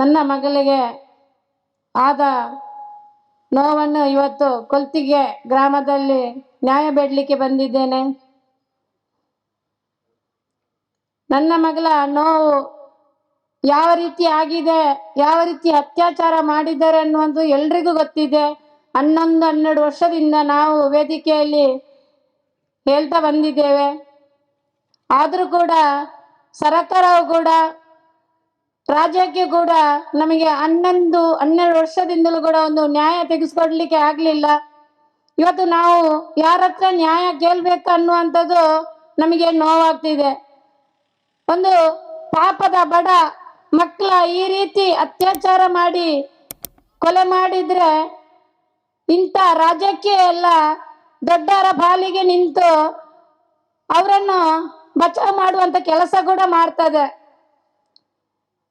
ನನ್ನ ಮಗಳಿಗೆ ಆದ ನೋವನ್ನು ಇವತ್ತು ಕೊಲ್ತಿಗೆ ಗ್ರಾಮದಲ್ಲಿ ನ್ಯಾಯ ಬೇಡಲಿಕ್ಕೆ ಬಂದಿದ್ದೇನೆ. ನನ್ನ ಮಗಳ ನೋವು ಯಾವ ರೀತಿ ಆಗಿದೆ, ಯಾವ ರೀತಿ ಅತ್ಯಾಚಾರ ಮಾಡಿದ್ದಾರೆ ಅನ್ನುವಂತೂ ಎಲ್ರಿಗೂ ಗೊತ್ತಿದೆ. ಹನ್ನೊಂದು, ಹನ್ನೆರಡು ವರ್ಷದಿಂದ ನಾವು ವೇದಿಕೆಯಲ್ಲಿ ಹೇಳ್ತಾ ಬಂದಿದ್ದೇವೆ. ಆದರೂ ಕೂಡ ಸರ್ಕಾರವು ಕೂಡ ರಾಜ್ಯಕ್ಕೆ ಕೂಡ ನಮಗೆ ಹನ್ನೊಂದು, ಹನ್ನೆರಡು ವರ್ಷದಿಂದಲೂ ಕೂಡ ಒಂದು ನ್ಯಾಯ ತೆಗೆಸ್ಕೊಡ್ಲಿಕ್ಕೆ ಆಗಲಿಲ್ಲ. ಇವತ್ತು ನಾವು ಯಾರ ಹತ್ರ ನ್ಯಾಯ ಕೇಳ್ಬೇಕು ಅನ್ನುವಂಥದ್ದು ನಮಗೆ ನೋವಾಗ್ತಿದೆ. ಒಂದು ಪಾಪದ ಬಡ ಮಕ್ಕಳ ಈ ರೀತಿ ಅತ್ಯಾಚಾರ ಮಾಡಿ ಕೊಲೆ ಮಾಡಿದ್ರೆ ಇಂಥ ರಾಜ್ಯಕ್ಕೆ ಎಲ್ಲ ದೊಡ್ಡರ ಬಾಲಿಗೆ ನಿಂತು ಅವರನ್ನು ಬಚಾವ್ ಮಾಡುವಂತ ಕೆಲಸ ಕೂಡ ಮಾಡ್ತದೆ.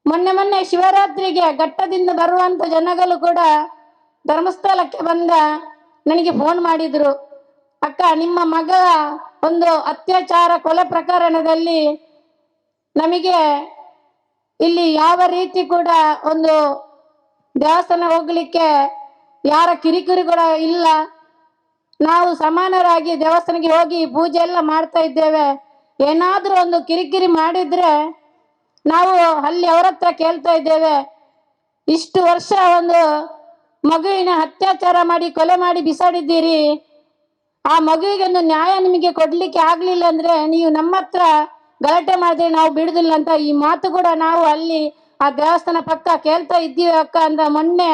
ಮೊನ್ನೆ ಮೊನ್ನೆ ಶಿವರಾತ್ರಿಗೆ ಘಟ್ಟದಿಂದ ಬರುವಂತ ಜನಗಳು ಕೂಡ ಧರ್ಮಸ್ಥಳಕ್ಕೆ ಬಂದ ನನಗೆ ಫೋನ್ ಮಾಡಿದ್ರು. ಅಕ್ಕ, ನಿಮ್ಮ ಮಗ ಒಂದು ಅತ್ಯಾಚಾರ ಕೊಲೆ ಪ್ರಕರಣದಲ್ಲಿ ನಮಗೆ ಇಲ್ಲಿ ಯಾವ ರೀತಿ ಕೂಡ ಒಂದು ದೇವಸ್ಥಾನ ಹೋಗ್ಲಿಕ್ಕೆ ಯಾರ ಕಿರಿಕಿರಿ ಕೂಡ ಇಲ್ಲ. ನಾವು ಸಮಾನರಾಗಿ ದೇವಸ್ಥಾನಕ್ಕೆ ಹೋಗಿ ಪೂಜೆ ಎಲ್ಲ ಮಾಡ್ತಾ ಇದ್ದೇವೆ. ಏನಾದ್ರೂ ಒಂದು ಕಿರಿಕಿರಿ ಮಾಡಿದ್ರೆ ನಾವು ಅಲ್ಲಿ ಅವರ ಹತ್ರ ಕೇಳ್ತಾ ಇದ್ದೇವೆ. ಇಷ್ಟು ವರ್ಷ ಒಂದು ಮಗುವಿನ ಅತ್ಯಾಚಾರ ಮಾಡಿ, ಕೊಲೆ ಮಾಡಿ ಬಿಸಾಡಿದ್ದೀರಿ. ಆ ಮಗುವಿಗೆ ಒಂದು ನ್ಯಾಯ ನಿಮಗೆ ಕೊಡ್ಲಿಕ್ಕೆ ಆಗ್ಲಿಲ್ಲ ಅಂದ್ರೆ ನೀವು ನಮ್ಮ ಹತ್ರ ಗಲಾಟೆ ಮಾಡಿದ್ರೆ ನಾವು ಬಿಡುದಿಲ್ಲ ಅಂತ ಈ ಮಾತು ಕೂಡ ನಾವು ಅಲ್ಲಿ ಆ ದೇವಸ್ಥಾನ ಪಕ್ಕ ಕೇಳ್ತಾ ಇದ್ದೀವಿ ಅಕ್ಕ ಅಂತ ಮೊನ್ನೆ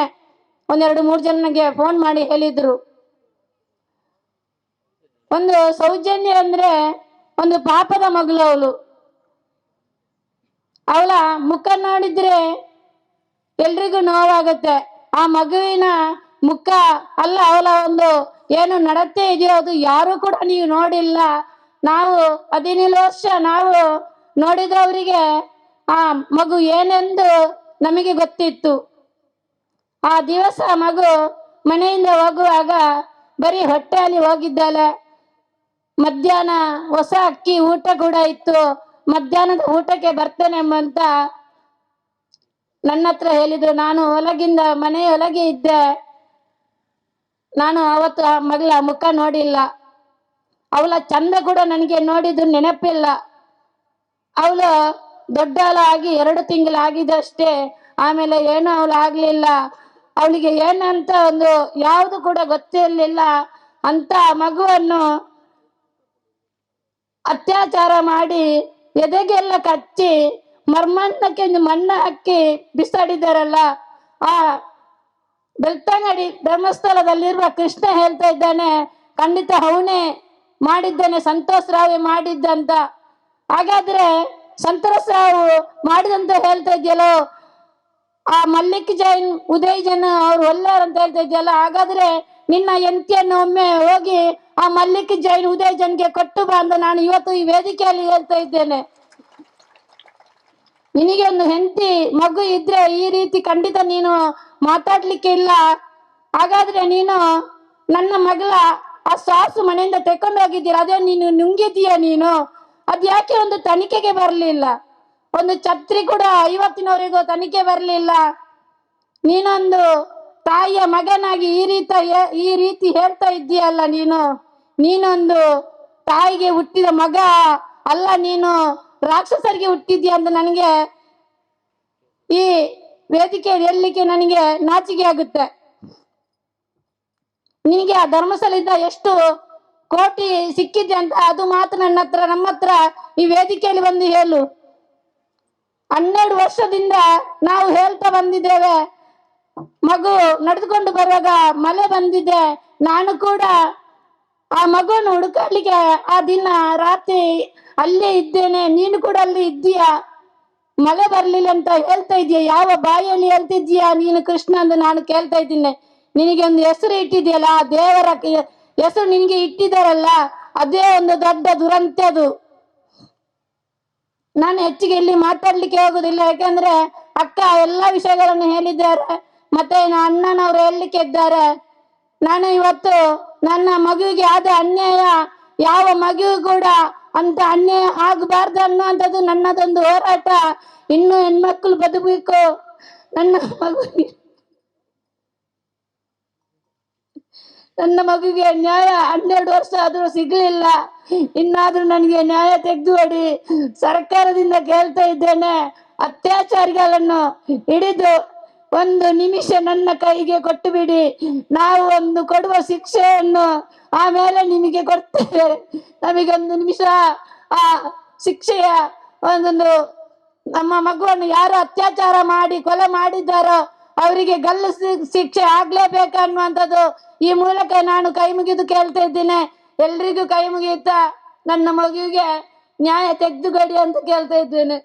ಒಂದೆರಡು ಮೂರು ಜನಗೆ ಫೋನ್ ಮಾಡಿ ಹೇಳಿದ್ರು. ಒಂದು ಸೌಜನ್ಯ ಅಂದ್ರೆ ಒಂದು ಪಾಪದ ಮಗಳು ಅವಳು. ಅವಳ ಮುಖ ನೋಡಿದ್ರೆ ಎಲ್ರಿಗೂ ನೋವಾಗುತ್ತೆ. ಆ ಮಗುವಿನ ಮುಖ ಅಲ್ಲ, ಅವಳ ಒಂದು ಏನು ನಡತೆ ಇದೆಯೋ ಅದು ಯಾರು ಕೂಡ ನೀವು ನೋಡಿಲ್ಲ. ನಾವು ಹದಿನೇಳು ವರ್ಷ ನಾವು ನೋಡಿದವರಿಗೆ ಆ ಮಗು ಏನೆಂದು ನಮಗೆ ಗೊತ್ತಿತ್ತು. ಆ ದಿವಸ ಮಗು ಮನೆಯಿಂದ ಹೋಗುವಾಗ ಬರೀ ಹೊಟ್ಟೆಯಲ್ಲಿ ಹೋಗಿದ್ದಾಳೆ ಮಧ್ಯಾಹ್ನ ಹೊಸ ಅಕ್ಕಿ ಊಟ ಕೂಡ ಇತ್ತು. ಮಧ್ಯಾಹ್ನದ ಊಟಕ್ಕೆ ಬರ್ತೇನೆ ಎಂಬಂತ ನನ್ನ ಹತ್ರ ಹೇಳಿದ್ರು. ನಾನು ಒಳಗಿಂದ ಮನೆ ಇದ್ದೆ. ನಾನು ಅವತ್ತು ಆ ಮಗಳ ಮುಖ ನೋಡಿಲ್ಲ. ಅವಳ ಚಂದ ಕೂಡ ನನಗೆ ನೋಡಿದ್ದು ನೆನಪಿಲ್ಲ. ಅವಳು ದೊಡ್ಡವಳಾಗಿ ಎರಡು ತಿಂಗಳು ಆಗಿದಷ್ಟೇ ಆಮೇಲೆ ಏನೂ ಅವಳು ಆಗ್ಲಿಲ್ಲ. ಅವಳಿಗೆ ಏನಂತ ಒಂದು ಯಾವುದು ಕೂಡ ಗೊತ್ತಿರಲಿಲ್ಲ. ಅಂತ ಮಗುವನ್ನು ಅತ್ಯಾಚಾರ ಮಾಡಿ ಎದೆಗೆಲ್ಲ ಕಚ್ಚಿ ಮರ್ಮಣ್ಣಕ್ಕೆ ಮಣ್ಣ ಹಾಕಿ ಬಿಸಾಡಿದಾರಲ್ಲ ಆ ಬೆಳ್ತಂಗಡಿ ಧರ್ಮಸ್ಥಳದಲ್ಲಿರುವ ಕೃಷ್ಣ ಹೇಳ್ತಾ ಇದ್ದಾನೆ, ಖಂಡಿತ ಅವನೇ ಮಾಡಿದ್ದಾನೆ, ಸಂತೋಷ್ ರಾವೇ ಮಾಡಿದ್ದಂತ. ಹಾಗಾದ್ರೆ ಸಂತೋಷ್ ರಾವ್ ಮಾಡಿದಂತ ಹೇಳ್ತಾ ಇದೆಯಲ್ಲೋ, ಆ ಮಲ್ಲಿಕ್ ಜೈನ್, ಉದಯ್ ಜನ ಅವ್ರು ಒಲ್ಲಾರಂತ ಹೇಳ್ತಾ ಇದೆಯಲ್ಲ, ಹಾಗಾದ್ರೆ ನಿನ್ನ ಎಂತಿಯನ್ನು ಒಮ್ಮೆ ಹೋಗಿ ಆ ಮಲ್ಲಿಕ್ ಜೈನ್ ಉದಯ ಜನ್ಗೆ ಕೊಟ್ಟು ಬಾ ಅಂತ ನಾನು ಇವತ್ತು ಈ ವೇದಿಕೆಯಲ್ಲಿ ಹೇಳ್ತಾ ಇದ್ದೇನೆ. ನಿನಗೆ ಒಂದು ಹೆಂಡತಿ, ಮಗು ಇದ್ರೆ ಈ ರೀತಿ ಖಂಡಿತ ನೀನು ಮಾತಾಡ್ಲಿಕ್ಕೆ ಇಲ್ಲ. ಹಾಗಾದ್ರೆ ನೀನು ನನ್ನ ಮಗಳ ಆ ಸಾಸು ಮನೆಯಿಂದ ತೆಕೊಂಡು ಹೋಗಿದ್ದೀರ? ಅದೇ ನೀನು ನುಂಗಿದೀಯ ನೀನು? ಅದ್ ಯಾಕೆ ಒಂದು ತನಿಖೆಗೆ ಬರಲಿಲ್ಲ? ಒಂದು ಛತ್ರಿ ಕೂಡ ಇವತ್ತಿನವರೆಗೂ ತನಿಖೆ ಬರಲಿಲ್ಲ. ನೀನೊಂದು ತಾಯಿಯ ಮಗನಾಗಿ ಈ ರೀತ ಈ ರೀತಿ ಹೇಳ್ತಾ ಇದ್ದೀಯಲ್ಲ ನೀನು? ನೀನೊಂದು ತಾಯಿಗೆ ಹುಟ್ಟಿದ ಮಗ ಅಲ್ಲ, ನೀನು ರಾಕ್ಷಸರಿಗೆ ಹುಟ್ಟಿದ್ಯ ಅಂತ ನನಗೆ ಈ ವೇದಿಕೆ ಹೇಳಲಿಕ್ಕೆ ನನಗೆ ನಾಚಿಕೆ ಆಗುತ್ತೆ. ನಿನಗೆ ಆ ಧರ್ಮಸ್ಥಳದಿಂದ ಎಷ್ಟು ಕೋಟಿ ಸಿಕ್ಕಿದೆ ಅಂತ ಅದು ಮಾತ್ರ ನನ್ನ ಹತ್ರ, ನಮ್ಮ ಹತ್ರ ಈ ವೇದಿಕೆಯಲ್ಲಿ ಬಂದು ಹೇಳು. ಹನ್ನೆರಡು ವರ್ಷದಿಂದ ನಾವು ಹೇಳ್ತಾ ಬಂದಿದ್ದೇವೆ. ಮಗು ನಡೆದುಕೊಂಡು ಬರುವಾಗ ಮಳೆ ಬಂದಿದೆ, ನಾನು ಕೂಡ ಆ ಮಗುವನ್ನು ಹುಡುಕಲಿಕ್ಕೆ ಆ ದಿನ ರಾತ್ರಿ ಅಲ್ಲೇ ಇದ್ದೇನೆ, ನೀನು ಕೂಡ ಅಲ್ಲಿ ಇದ್ದೀಯಾ? ಮಳೆ ಬರ್ಲಿಲ್ಲ ಅಂತ ಹೇಳ್ತಾ ಇದೀಯ? ಯಾವ ಬಾಯಲ್ಲಿ ಹೇಳ್ತಿದ್ದೀಯಾ? ನೀನು ಕೃಷ್ಣ ಅಂತ ನಾನು ಕೇಳ್ತಾ ಇದ್ದೀನಿ. ನಿನಗೆ ಒಂದು ಹೆಸರು ಇಟ್ಟಿದೆಯಲ್ಲ ಆ ದೇವರ ಹೆಸರು ನಿನಗೆ ಇಟ್ಟಿದಾರಲ್ಲ ಅದೇ ಒಂದು ದೊಡ್ಡ ದುರಂತ ಅದು. ನಾನು ಹೆಚ್ಚಿಗೆ ಇಲ್ಲಿ ಮಾತಾಡ್ಲಿಕ್ಕೆ ಹೋಗುದಿಲ್ಲ ಯಾಕಂದ್ರೆ ಅಕ್ಕ ಎಲ್ಲಾ ವಿಷಯಗಳನ್ನು ಹೇಳಿದ್ದಾರೆ. ಮತ್ತೆ ಅಣ್ಣನವರು ಹೇಳಲಿಕ್ಕೆ ಇದ್ದಾರೆ ನಾನು ಇವತ್ತು ನನ್ನ ಮಗುವಿಗೆ ಆದ ಅನ್ಯಾಯ ಯಾವ ಮಗುವಿಗೂ ಕೂಡ ಅಂತ ಅನ್ಯಾಯ ಆಗಬಾರ್ದು ಅನ್ನುವಂಥದ್ದು ನನ್ನದೊಂದು ಹೋರಾಟ. ಇನ್ನು ಹೆಣ್ಮಕ್ಳು ಬದುಕಬೇಕು. ನನ್ನ ಮಗುವಿಗೆ ನನ್ನ ಮಗುವಿಗೆ ನ್ಯಾಯ ಹನ್ನೆರಡು ವರ್ಷ ಆದರೂ ಸಿಗಲಿಲ್ಲ. ಇನ್ನಾದ್ರೂ ನನಗೆ ನ್ಯಾಯ ತೆಗೆದು ಹೊಡಿ ಸರ್ಕಾರದಿಂದ ಕೇಳ್ತಾ ಇದ್ದೇನೆ. ಅತ್ಯಾಚಾರಿಗಳನ್ನು ಹಿಡಿದು ಒಂದು ನಿಮಿಷ ನನ್ನ ಕೈಗೆ ಕೊಟ್ಟು ಬಿಡಿ ನಾವು ಒಂದು ಕೊಡುವ ಶಿಕ್ಷೆಯನ್ನು ಆಮೇಲೆ ನಿಮಗೆ ಕೊಡ್ತೇವೆ. ನಮಗೆ ಒಂದು ನಿಮಿಷ, ಆ ಶಿಕ್ಷೆಯ ಒಂದೊಂದು ನಮ್ಮ ಮಗುವನ್ನು ಯಾರು ಅತ್ಯಾಚಾರ ಮಾಡಿ, ಕೊಲೆ ಮಾಡಿದ್ದಾರೋ ಅವರಿಗೆ ಗಲ್ಲು ಶಿಕ್ಷೆ ಆಗ್ಲೇಬೇಕು ಅನ್ನುವಂಥದ್ದು ಈ ಮೂಲಕ ನಾನು ಕೈ ಮುಗಿದು ಕೇಳ್ತಾ ಇದ್ದೇನೆ. ಎಲ್ರಿಗೂ ಕೈ ಮುಗಿಯುತ್ತಾ ನನ್ನ ಮಗುವಿಗೆ ನ್ಯಾಯ ತೆಗೆದುಕೊಡಿ ಅಂತ ಕೇಳ್ತಾ ಇದ್ದೇನೆ.